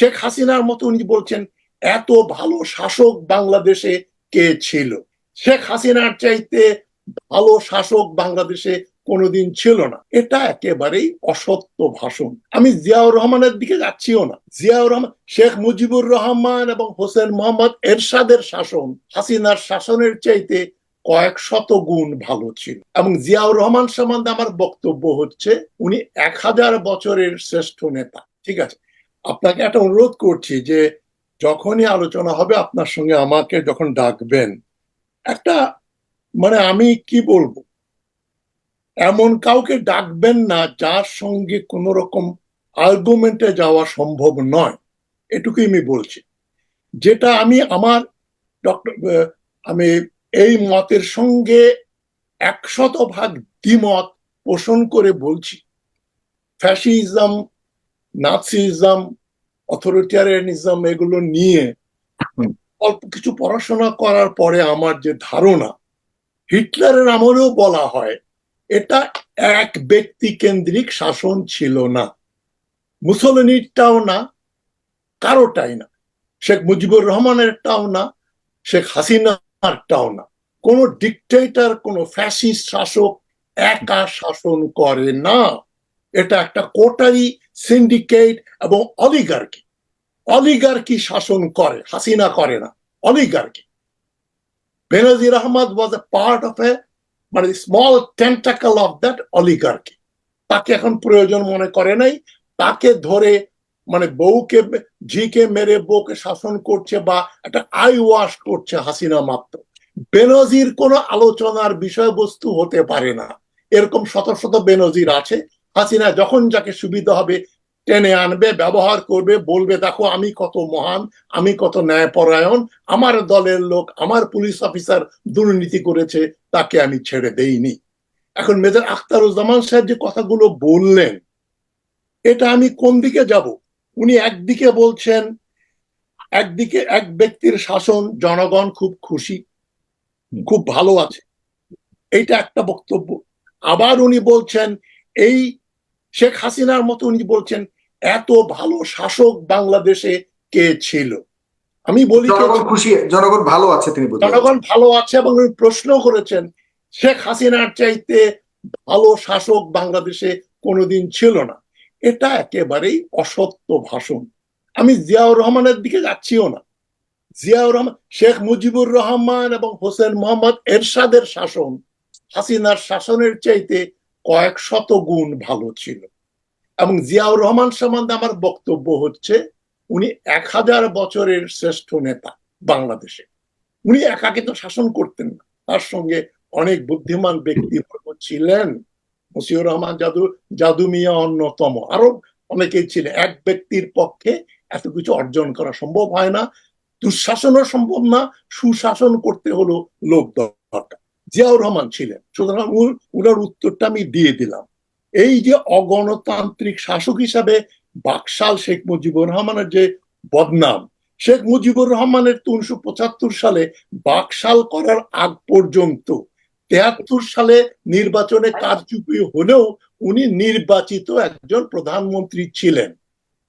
শেখ হাসিনার মতো উনি বলছেন, এত ভালো শাসক বাংলাদেশে কে ছিল? শেখ হাসিনার চাইতে ভালো শাসক বাংলাদেশে কোনোদিন ছিল না। এটা একেবারেই অসত্য ভাষণ। আমি জিয়াউর রহমানের দিকে যাচ্ছিও না। জিয়াউর রহমান, শেখ মুজিবুর রহমান এবং হোসেন মোহাম্মদ এরশাদের শাসন হাসিনার শাসনের চাইতে কয়েক শত গুণ ভালো ছিল। এবং জিয়াউর রহমান সম্বন্ধে আমার বক্তব্য হচ্ছে, উনি এক হাজার বছরের শ্রেষ্ঠ নেতা। ঠিক আছে? আপনাকে একটা অনুরোধ করছি যে যখনই আলোচনা হবে আপনার সঙ্গে আমাকে যখন ডাকবেন, একটা মানে আমি কি বলব? এমন কাউকে ডাকবেন না যার সঙ্গে কোন রকম আর্গুমেন্টে যাওয়া সম্ভব নয়। এটুকুই আমি বলছি। যেটা আমি আমার ডক্টর আমি এই মতের সঙ্গে একশত ভাগ দ্বিমত পোষণ করে বলছি। ফ্যাসিজম নাৎসিজম অথরিটারিয়ানিজম এগুলো নিয়ে অল্প কিছু পড়াশোনা করার পরে আমার যে ধারণা হিটলারের আমলেও বলা হয় এটা এক ব্যক্তি কেন্দ্রিক শাসন ছিল না। মুসলিনীরটাও না কারোটাই না। শেখ মুজিবুর রহমানেরটাও না শেখ হাসিনারটাও না। কোন ডিকটেটর কোন ফ্যাসিস্ট শাসক একা শাসন করে না। এটা একটা কোটারি সিন্ডিকেট এবং অলিগার্কি অলিগার্কি শাসন করে, হাসিনা করে না oligarchy Benazir Ahmed was a part of a মানে small tentacle of that oligarchy তাকে এখন প্রয়োজন মনে করে নাই, তাকে ধরে মানে বউকে, ঝিকে মেরে বউকে শাসন করছে বা একটা আই ওয়াশ করছে হাসিনা মাত্র। বেনজির কোনো আলোচনার বিষয়বস্তু হতে পারে না। এরকম শত শত বেনজির আছে হাসিনা যখন যাকে সুবিধা হবে টেনে আনবে, ব্যবহার করবে, বলবে, দেখো, আমি কত মহান, আমি কত ন্যায়পরায়ণ, আমার দলের লোক, আমার পুলিশ অফিসার দুর্নীতি করেছে, তাকে আমি ছেড়ে দেইনি। এখন মেজর আখতারুজ্জামান সাহেব যে কথাগুলো বললেন, এটা আমি কোন দিকে যাব? উনি একদিকে বলছেন, একদিকে এক ব্যক্তির শাসন জনগণ খুব খুশি, খুব ভালো আছে। এইটা একটা বক্তব্য। আবার উনি বলছেন, এই শেখ হাসিনার মতো উনি বলছেন এত ভালো শাসক বাংলাদেশে কে ছিল? আমি বলি জনগণ খুশি জনগণ ভালো আছে তিনি জনগণ ভালো আছে এবং উনি প্রশ্ন করেছেন শেখ হাসিনার চাইতে ভালো শাসক বাংলাদেশে কোনোদিন ছিল না। এটা একেবারেই অসত্য ভাষণ। আমি জিয়াউর রহমানের দিকে যাচ্ছিও না। জিয়াউর রহমান শেখ মুজিবুর রহমান এবং হোসেন মোহাম্মদ এরশাদের শাসন হাসিনার শাসনের চাইতে কয়েক শত গুণ ভালো ছিল। এবং জিয়াউর রহমান সম্বন্ধে আমার বক্তব্য হচ্ছে, উনি এক হাজার বছরের শ্রেষ্ঠ নেতা বাংলাদেশে। উনি একাকে তো শাসন করতেন না। তার সঙ্গে অনেক বুদ্ধিমান ব্যক্তিবর্গ ছিলেন। মুসিউর রহমান জাদু জাদু মিয়া অন্যতম। আরও অনেকেই ছিলেন। এক ব্যক্তির পক্ষে এত কিছু অর্জন করা সম্ভব হয় না। দুঃশাসনও সম্ভব না। সুশাসন করতে হলো লোক দরকার। জিয়াউর রহমান ছিলেন। সুতরাং উনার উত্তরটা আমি দিয়ে দিলাম। এই যে অগণতান্ত্রিক শাসক হিসাবে বাকশাল শেখ মুজিবুর রহমানের যে বদনাম, শেখ মুজিবুর রহমানের তো উনিশশো পঁচাত্তর সালে বাকশাল করার আগ পর্যন্ত তেহাত্তর সালে নির্বাচনে কারচুপি হলেও উনি নির্বাচিত একজন প্রধানমন্ত্রী ছিলেন।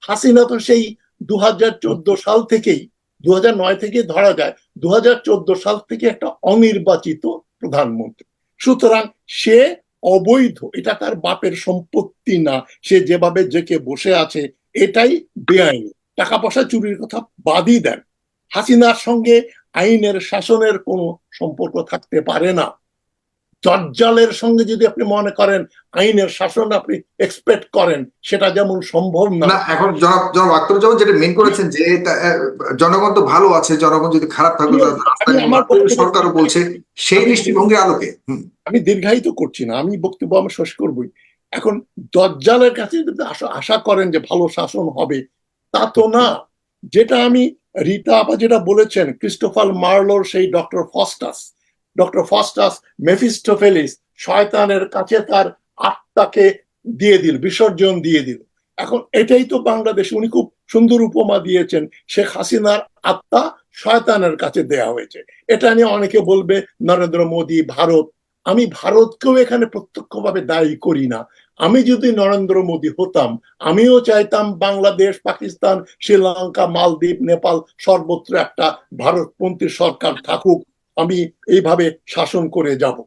হাসিনা তো সেই দু হাজার চোদ্দ সাল থেকেই দু থেকে ধরা যায় দু হাজার চোদ্দ সাল থেকে একটা অনির্বাচিত প্রধানমন্ত্রী। সুতরাং সে অবৈধ, এটা তার বাপের সম্পত্তি না, সে যেভাবে জেকে বসে আছে, এটাই বেআইনি। টাকা পয়সা চুরির কথা বাদই দেন। হাসিনার সঙ্গে আইনের শাসনের কোনো সম্পর্ক থাকতে পারে না। দজ্জালের সঙ্গে যদি আপনি মনে করেন আইনের শাসন আপনি এক্সপেক্ট করেন সেটা যেমন সম্ভব না। এখন জনাব জনাব যেটা মেন করেছেন যে জনগণ তো ভালো আছে জনগণ যদি খারাপ থাকতো সরকারও বলছে সেই দৃষ্টিভঙ্গির আলোকে। আমি দীর্ঘায়িত করছি না আমি বক্তব্য আমি শেষ করবই। এখন দজ্জালের কাছে যদি আশা করেন যে ভালো শাসন হবে তা তো না। যেটা আমি রিতা আপা যেটা বলেছেন ক্রিস্টোফাল মার্লোর সেই doctor Faustus doctor Faustus Mephistopheles শয়তানের কাছে তার আত্মাকে দিয়ে দিল, বিসর্জন দিয়ে দিল। এখন এটাই তো বাংলাদেশ, উনি খুব সুন্দর উপমা দিয়েছেন, শেখ হাসিনার আত্মা শয়তানের কাছে দেয়া হয়েছে। এটা নিয়ে অনেকে বলবে, নরেন্দ্র মোদী, ভারত, আমি ভারতকেও এখানে প্রত্যক্ষভাবে দায়ী করি না। আমি যদি নরেন্দ্র মোদী হতাম, আমিও চাইতাম বাংলাদেশ, পাকিস্তান, শ্রীলঙ্কা, মালদ্বীপ, নেপাল সর্বত্র একটা ভারতপন্থী সরকার থাকুক। আমি এইভাবে শাসন করে যাব।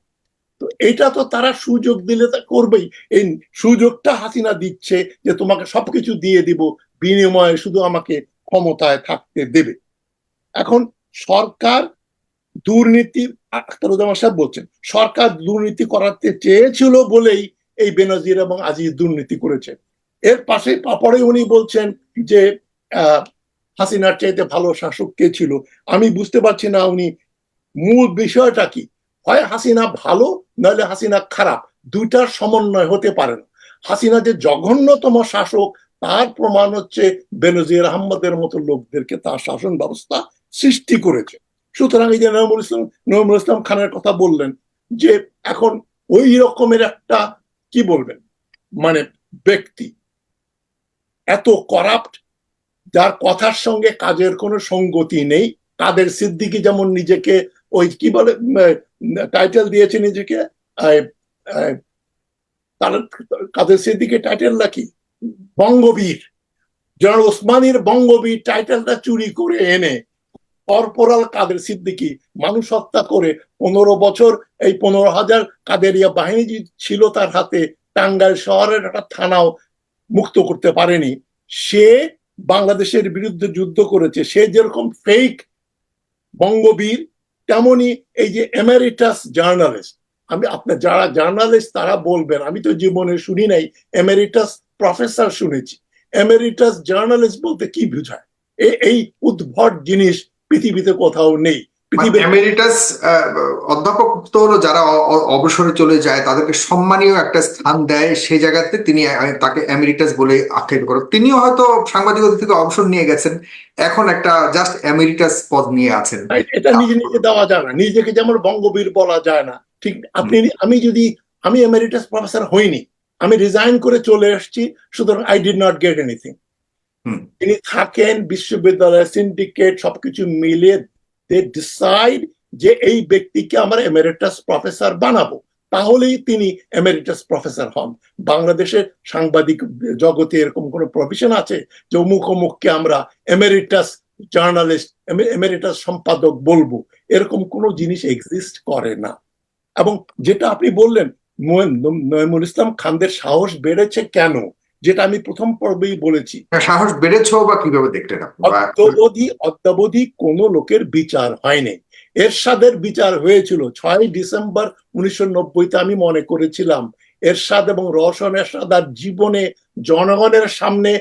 তো এটা তো তারা সুযোগ দিলে তা করবেই। এই সুযোগটা হাসিনা দিচ্ছে যে তোমাকে সবকিছু দিয়ে দিব, বিনিময়ে শুধু আমাকে ক্ষমতায় থাকতে দেবে। এখন সরকার দুর্নীতি, আখতারুজ্জামান সাহেব বলছেন, সরকার দুর্নীতি করাতে চেয়েছিল বলেই এই বেনজির এবং আজিজ দুর্নীতি করেছে। এর পাশে পরে উনি বলছেন যে হাসিনার চাইতে ভালো শাসক কে ছিল? আমি বুঝতে পারছি না উনি মূল বিষয়টা কি? হয় হাসিনা ভালো, নাহলে হাসিনা খারাপ। দুইটার সমন্বয় হতে পারে না। হাসিনা যে জঘন্যতম শাসক, তার প্রমাণ হচ্ছে বেনজির আহমদের মতো লোকদেরকে তার শাসন ব্যবস্থা সৃষ্টি করেছে। সুতরাং এই যে নজরুল ইসলাম নজরুল ইসলাম খানের কথা বললেন যে এখন ওই রকমের একটা, কি বলবেন মানে ব্যক্তি এত করাপ্ট যার কথার সঙ্গে কাজের কোনো সঙ্গতি নেই, কাদের সিদ্দিকি যেমন নিজেকে ওই কি বলে টাইটেল দিয়েছে নিজেকে? কাদের সিদ্দিকি টাইটেলটা কি বঙ্গবীর। জনাব ওসমানীর বঙ্গবীর টাইটেলটা চুরি করে এনে কর্পোরাল কাদের সিদ্দিকি মানুষ হত্যা করে পনেরো বছর, এই পনেরো হাজার কাদেরিয়া বাহিনী ছিল তার হাতে টাঙ্গাইল শহরের একটা থানাও মুক্ত করতে পারেনি। সে বাংলাদেশের বিরুদ্ধে যুদ্ধ করেছে। সে যেরকম ফেক বঙ্গবীর তেমনি এই যে এমেরিটাস জার্নালিস্ট আমি আপনার যারা জার্নালিস্ট তারা বলবেন, আমি তো জীবনে শুনি নাই এমেরিটাস প্রফেসর শুনেছি। এমেরিটাস জার্নালিস্ট বলতে কি বোঝায়? এই উদ্ভট জিনিস পৃথিবীতে কোথাও নেই। এমেরিটাস অধ্যাপক তো যারা অবসরে চলে যায় তাদেরকে সম্মানীয় একটা স্থান দেয়। সেই জায়গাতে তিনি তাকে এমেরিটাস বলে আখ্যায়িত করেন। তিনিও হয়তো সাংবাদিকতা থেকে অবসর নিয়ে গেছেন। এখন একটা জাস্ট এমেরিটাস পদ নিয়ে আছেন। এটা নিজে নিজে দেওয়া যায় না। নিজেকে যেমন বঙ্গবীর বলা যায় না। ঠিক আপনি আমি যদি আমি এমেরিটাস প্রফেসর হইনি আমি রিজাইন করে চলে এসেছি সুতরাং I did not get anything. তিনি থাকেন বিশ্ববিদ্যালয় সিন্ডিকেট সবকিছু মিলে দে ডিসাইড যে এই ব্যক্তিকে আমরা এমেরিটাস প্রফেসর বানাবো। তাহলেই তিনি এমেরিটাস প্রফেসর হন। বাংলাদেশের সাংবাদিক জগতে এরকম কোনো প্রফেশন আছে যে অমুক অমুককে আমরা এমেরিটাস জার্নালিস্ট এমেরিটাস সম্পাদক বলব? এরকম কোনো জিনিস এক্সিস্ট করে না। এবং যেটা আপনি বললেন নয়- নয়মুল ইসলাম খানদের সাহস বেড়েছে কেন? যেটা আমি প্রথম পর্বেই বলেছি। সাহস বেড়েছো বা কীভাবে দেখলেন বা- অদ্যাবধি অদ্যাবধি কোন লোকের বিচার হয়নি। এরশাদের বিচার হয়েছিল ছয় ডিসেম্বর উনিশশো নব্বইতে আমি মনে করেছিলাম। এরশাদ এবং রওশন এরশাদ আর জীবনে জনগণের সামনে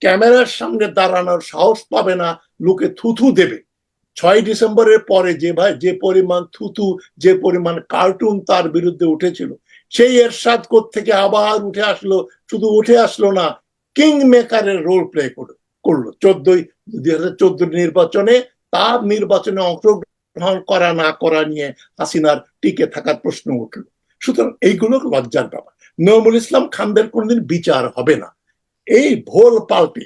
ক্যামেরার সামনে দাঁড়ানোর সাহস পাবে না লোকে থুথু দেবে। ছয় ডিসেম্বরের পরে যে ভাই যে পরিমাণ থুতু যে পরিমাণ কার্টুন তার বিরুদ্ধে উঠেছিল সেই এরশাদ থেকে আবার উঠে আসলো শুধু উঠে আসলো না কিং মেকারের রোল প্লে করল। চোদ্দই দুই হাজার চোদ্দ নির্বাচনে তার নির্বাচনে অংশগ্রহণ করা না করা নিয়ে হাসিনার টিকে থাকার প্রশ্ন উঠল। সুতরাং এইগুলো লজ্জার ব্যাপার। নজরুল ইসলাম খানদের কোনদিন বিচার হবে না। এই ভোল পাল্টে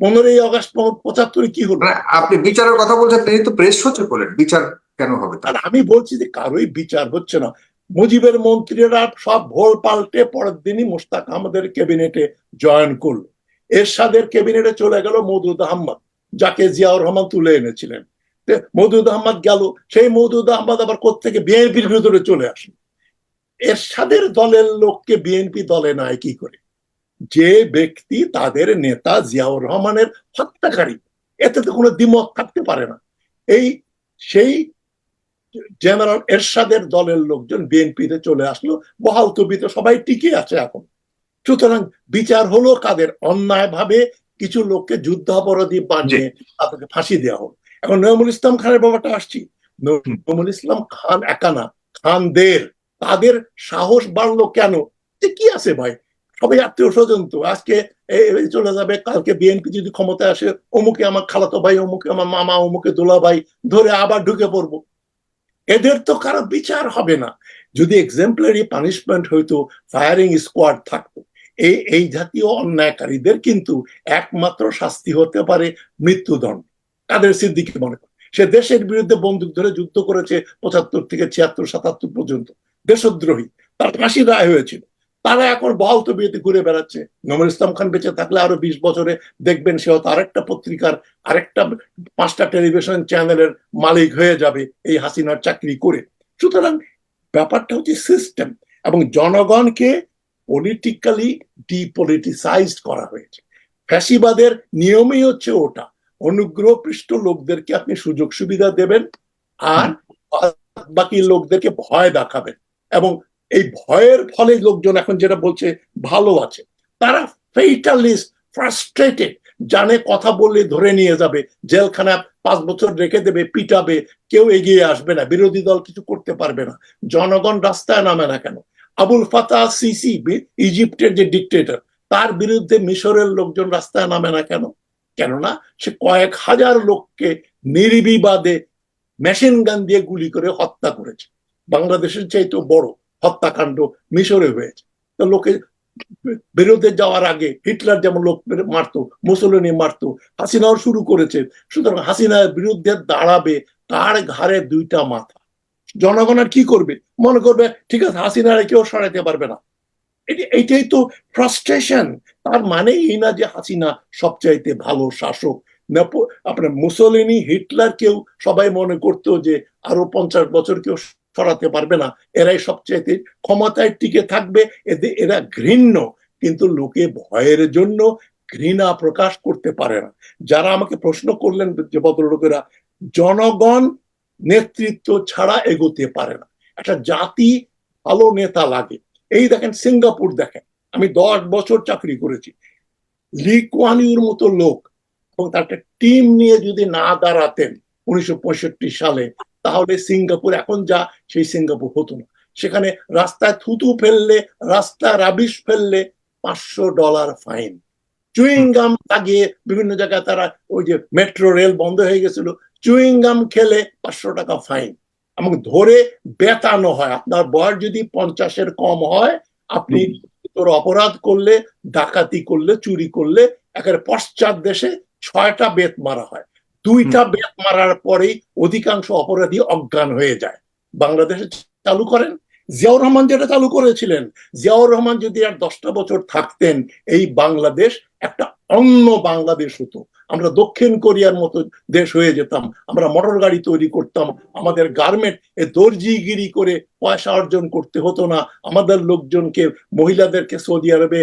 পনেরোই আগস্ট পঁচাত্তরে কি হলো? মানে আপনি বিচারের কথা বলছেন তিনি তো প্রেস সচিব বলেন। বিচার কেন হবে আমি বলছি যে কারোই বিচার হচ্ছে না। মুজিবের মন্ত্রীরা সব ভোল পাল্টে পরের দিনই মোস্তাক আমাদের ক্যাবিনেটে জয়েন করল। এরশাদের ক্যাবিনেটে চলে গেল মৌদুদ আহমদ, যাকে জিয়াউর রহমান তুলে এনেছিলেন। মৌদুদ আহমদ গেল, সেই মৌদুদ আহমদ আবার কোথেকে বিএনপির ভিতরে চলে আসলো এরশাদের দলের লোককে বিএনপি দলে নেয় কি করে? যে ব্যক্তি তাদের নেতা জিয়াউর রহমানের হত্যাকারী, এতে তো কোনো দ্বিমত থাকতে পারে না। এই, সেই জেনারেল এরশাদের দলের লোকজন বিএনপিতে চলে আসলো বহাল তবিতে সবাই টিকে আছে এখন। সুতরাং বিচার হলো কাদের অন্যায় ভাবে কিছু লোককে যুদ্ধাপরাধী বানিয়ে তাদেরকে ফাঁসি দেওয়া হলো এখন নয়মুল ইসলাম খানের ব্যাপারটা আসছি। নয়মুল ইসলাম খান একানা খানদের তাদের সাহস বাড়লো কেন? কি আছে ভাই? সবাই আত্মীয় স্বজন তো আজকে চলে যাবে কালকে বিএনপি যদি ক্ষমতায় আসে অমুকে আমার খালাতো ভাই অমুকে আমার মামা অমুকে দোলা ভাই ধরে আবার ঢুকে পড়ব। এদের তো কারও বিচার হবে না। যদি এক্সাম্পলারি পানিশমেন্ট হইতো ফায়ারিং স্কোয়াড থাকতো এই এই জাতীয় অন্যায়কারীদের কিন্তু একমাত্র শাস্তি হতে পারে মৃত্যুদণ্ড। কাদের সিদ্দিকি মনে করে সে দেশের বিরুদ্ধে বন্দুক ধরে যুদ্ধ করেছে পঁচাত্তর থেকে ছিয়াত্তর, সাতাত্তর পর্যন্ত। দেশদ্রোহী, তার ফাঁসি রায় হয়েছিল। তারা এখন বহাল বিয়েতে ঘুরে বেড়াচ্ছে। নমর ইসলাম খান বেঁচে থাকলে আরও বিশ বছরে দেখবেন সে হয়তো আরেকটা পত্রিকার, আরেকটা পাঁচটা টেলিভিশন চ্যানেলের মালিক হয়ে যাবে এই হাসিনার চাকরি করে। সুতরাং ব্যাপারটা হচ্ছে সিস্টেম এবং জনগণকে পলিটিক্যালি ডিপলিটিসাইজড করা হয়েছে। ফ্যাসিবাদের নিয়মই হচ্ছে ওটা। অনুগ্রহপৃষ্ট লোকদেরকে আপনি সুযোগ সুবিধা দেবেন আর বাকি লোকদেরকে ভয় দেখাবেন। এবং এই ভয়ের ফলে লোকজন এখন যেটা বলছে, ভালো আছে। তারা ফেইটালিস্ট ফ্রাস্ট্রেটেড জানে কথা বললে ধরে নিয়ে যাবে জেলখানা পাঁচ বছর রেখে দেবে, পিটাবে, কেউ এগিয়ে আসবে না, বিরোধী দল কিছু করতে পারবে না। জনগণ রাস্তায় নামে না কেন? আবুল ফাতা সিসি ইজিপ্টের যে ডিকটেটর তার বিরুদ্ধে মিশরের লোকজন রাস্তায় নামে না কেন? কেননা সে কয়েক হাজার লোককে নির্বিবাদে মেশিন গান দিয়ে গুলি করে হত্যা করেছে। বাংলাদেশের চাইতে বড়। হত্যাকাণ্ড, মিশরে হয়েছে। তো লোকে বিরোধে যাওয়ার আগে হিটলার যেমন লোক মারতো, মুসলিনি মারতো, হাসিনাও শুরু করেছে। সুতরাং হাসিনার বিরুদ্ধে দাঁড়াবে তার ঘাড়ে দুইটা মাথা। জনগণ আর কি করবে? মনে করবে, ঠিক আছে, হাসিনারে কেউ সরাইতে পারবে না। এটি এইটাই তো ফ্রাস্ট্রেশন তার মানে এই না যে হাসিনা সবচাইতে ভালো শাসক। আপনার মুসলিনি, হিটলার কেউ সবাই মনে করতো যে আরও পঞ্চাশ বছর কেউ সরাতে পারবে না। এরাই সবচাইতে ক্ষমতায় টিকে থাকবে। এদের এরা ঘৃণ্য। কিন্তু লোকে ভয়ের জন্য ঘৃণা প্রকাশ করতে পারে না। যারা আমাকে প্রশ্ন করলেন যে ভদ্রলোকেরা, জনগণ নেতৃত্ব ছাড়া এগোতে পারে না। একটা জাতি ভালো নেতা লাগে। এই দেখেন সিঙ্গাপুর দেখেন। আমি দশ বছর চাকরি করেছি। লি কুয়ান মতো লোক। এবং তার একটা টিম নিয়ে যদি না দাঁড়াতেন, উনিশশো পঁয়ষট্টি সালে তাহলে সিঙ্গাপুর এখন যা সেই সিঙ্গাপুর হতো না। সেখানে রাস্তায় থুতু ফেললে রাস্তায় রাবিশ ফেললে পাঁচশো ডলার ফাইন। চুইংগাম লাগিয়ে বিভিন্ন জায়গায় তারা ওই যে মেট্রো রেল বন্ধ হয়ে গেছিল চুইংগাম খেলে পাঁচশো টাকা ফাইন। এবং ধরে বেতানো হয় আপনার বয়স যদি পঞ্চাশের কম হয় আপনি তোর অপরাধ করলে ডাকাতি করলে চুরি করলে একেবারে পশ্চাৎ দেশে ছয়টা বেত মারা হয়। দুইটা বেত মারার পরেই অধিকাংশ অপরাধী অজ্ঞান হয়ে যায়। বাংলাদেশে চালু করেন জিয়াউর রহমান যেটা চালু করেছিলেন জিয়াউর রহমান যদি আর দশটা বছর থাকতেন এই বাংলাদেশ একটা অন্য বাংলাদেশ হতো। আমরা দক্ষিণ কোরিয়ার মতো দেশ হয়ে যেতাম আমরা মোটর গাড়ি তৈরি করতাম আমাদের গার্মেন্ট এ দর্জিগিরি করে পয়সা অর্জন করতে হতো না আমাদের লোকজনকে মহিলাদেরকে সৌদি আরবে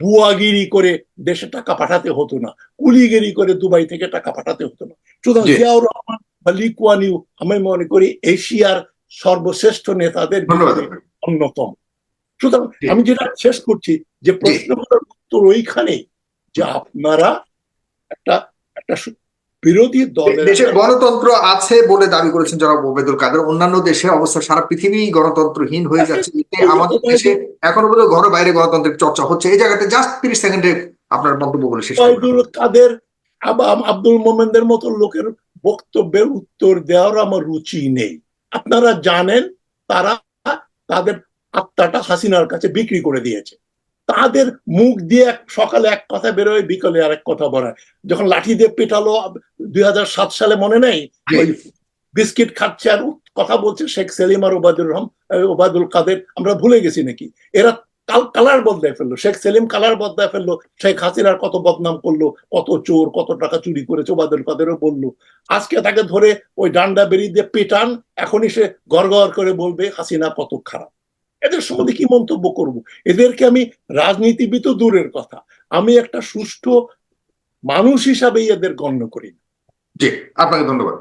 বুয়াগিরি করে দেশে টাকা পাঠাতে হতো না। কুলিগিরি করে দুবাই থেকে টাকা পাঠাতে হতো না। সুতরাং। জিয়াউর রহমান বা লিকুয়ানিউ আমি মনে করি এশিয়ার সর্বশ্রেষ্ঠ নেতাদের অন্যতম। সুতরাং আমি যেটা শেষ করছি যে প্রশ্নগুলোর উত্তর ওইখানে যে আপনারা একটা একটা বিরোধী দলের দেশে গণতন্ত্র আছে বলে দাবি করেছেন জনাব ওবেদুল কাদের। অন্যান্য দেশে অবস্থা সারা পৃথিবী গণতন্ত্রহীন হয়ে যাচ্ছে। আমাদের দেশে এখনও পর্যন্ত ঘর বাইরে গণতন্ত্রের চর্চা হচ্ছে। এই জায়গাতে জাস্ট তিরিশ সেকেন্ডে আপনার মন্তব্য বলে শেষ কাদের? আব্দুল মোমেনদের মতো লোকের বক্তব্যের উত্তর দেওয়ার আমার রুচি নেই। আপনারা জানেন তারা তাদের আত্মাটা হাসিনার কাছে বিক্রি করে দিয়েছে। তাদের মুখ দিয়ে এক সকালে এক কথা বেরোয় বিকালে আরেক কথা বলায় যখন লাঠি দিয়ে পেটালো দুই হাজার সাত সালে মনে নেই? ওই বিস্কিট খাচ্ছে আর কথা বলছে শেখ সেলিম আর ওবায়দুর রহম ওবায়দুল কাদের। আমরা ভুলে গেছি নাকি? এরা কাল- কালার বদলায় ফেলল। শেখ সেলিম কালার বদলায় ফেলল। শেখ হাসিনার কত বদনাম করল কত চোর কত টাকা চুরি করেছে ওবায়দুল কাদেরও বলল। আজকে তাকে ধরে ওই ডান্ডা বেরিয়ে দিয়ে পেটান এখনই সে গড় করে বলবে হাসিনা কত খারাপ। এদের সম্বন্ধে কি মন্তব্য করব? এদেরকে আমি রাজনীতিবিদ দূরের কথা। আমি একটা সুষ্ঠু মানুষ হিসাবেই এদের গণ্য করি। জি, আপনাকে ধন্যবাদ।